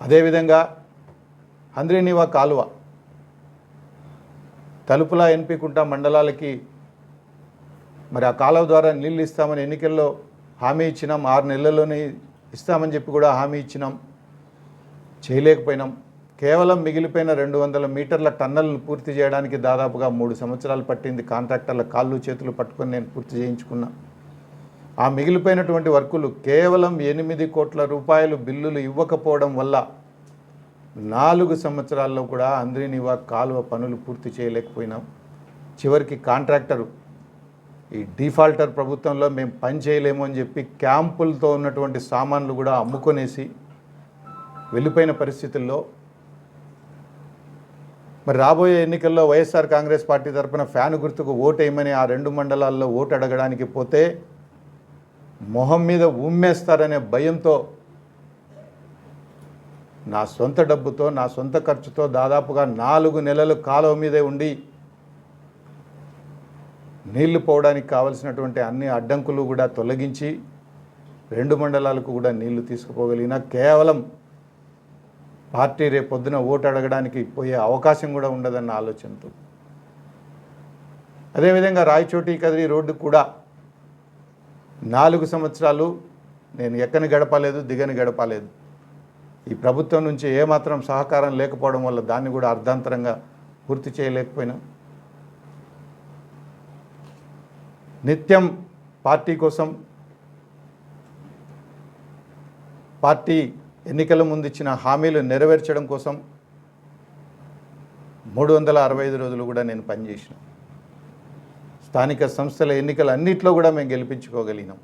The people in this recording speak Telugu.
అదేవిధంగా హంద్రీనివా కాలువ తలుపుల ఎన్పికుంట మండలాలకి మరి ఆ కాలువ ద్వారా నీళ్ళు ఇస్తామని ఎన్నికల్లో హామీ ఇచ్చినాం. ఆరు నెలల్లోనే ఇస్తామని చెప్పి కూడా హామీ ఇచ్చినాం. చేయలేకపోయినాం. కేవలం మిగిలిపోయిన రెండు వందల మీటర్ల టన్నల్ను పూర్తి చేయడానికి దాదాపుగా మూడు సంవత్సరాలు పట్టింది. కాంట్రాక్టర్ల కాళ్ళు చేతులు పట్టుకొని నేను పూర్తి చేయించుకున్నా. ఆ మిగిలిపోయినటువంటి వర్కులు కేవలం ఎనిమిది కోట్ల రూపాయలు బిల్లులు ఇవ్వకపోవడం వల్ల నాలుగు సంవత్సరాల్లో కూడా అంద్రినివా కాలువ పనులు పూర్తి చేయలేకపోయినాం. చివరికి కాంట్రాక్టరు ఈ డిఫాల్టర్ ప్రభుత్వంలో మేము పని చేయలేము అని చెప్పి క్యాంపులతో ఉన్నటువంటి సామాన్లు కూడా అమ్ముకొనేసి వెళ్ళిపోయిన పరిస్థితుల్లో మరి రాబోయే ఎన్నికల్లో వైఎస్ఆర్ కాంగ్రెస్ పార్టీ తరఫున ఫ్యాన్ గుర్తుకు ఓటేయమని ఆ రెండు మండలాల్లో ఓటు అడగడానికి పోతే మొహం మీద ఉమ్మేస్తారనే భయంతో నా సొంత డబ్బుతో నా సొంత ఖర్చుతో దాదాపుగా నాలుగు నెలలు కాలువ మీదే ఉండి నీళ్ళు పోవడానికి కావలసినటువంటి అన్ని అడ్డంకులు కూడా తొలగించి రెండు మండలాలకు కూడా నీళ్ళు తీసుకుపోగలిగిన కేవలం పార్టీ రేపు పొద్దున ఓటు అడగడానికి పోయే అవకాశం కూడా ఉండదన్న ఆలోచనతో. అదేవిధంగా రాయచోటి కదిరి రోడ్డు కూడా నాలుగు సంవత్సరాలు నేను ఎక్కని గడపలేదు దిగని గడపలేదు. ఈ ప్రభుత్వం నుంచి ఏమాత్రం సహకారం లేకపోవడం వల్ల దాన్ని కూడా అర్ధాంతరంగా పూర్తి చేయలేకపోయినా. నిత్యం పార్టీ కోసం పార్టీ ఎన్నికల ముందు ఇచ్చిన హామీలు నెరవేర్చడం కోసం మూడు వందల అరవై ఐదు రోజులు కూడా నేను పనిచేసిన. స్థానిక సంస్థల ఎన్నికలు అన్నిట్లో కూడా మేము గెలిపించుకోగలిగినాం.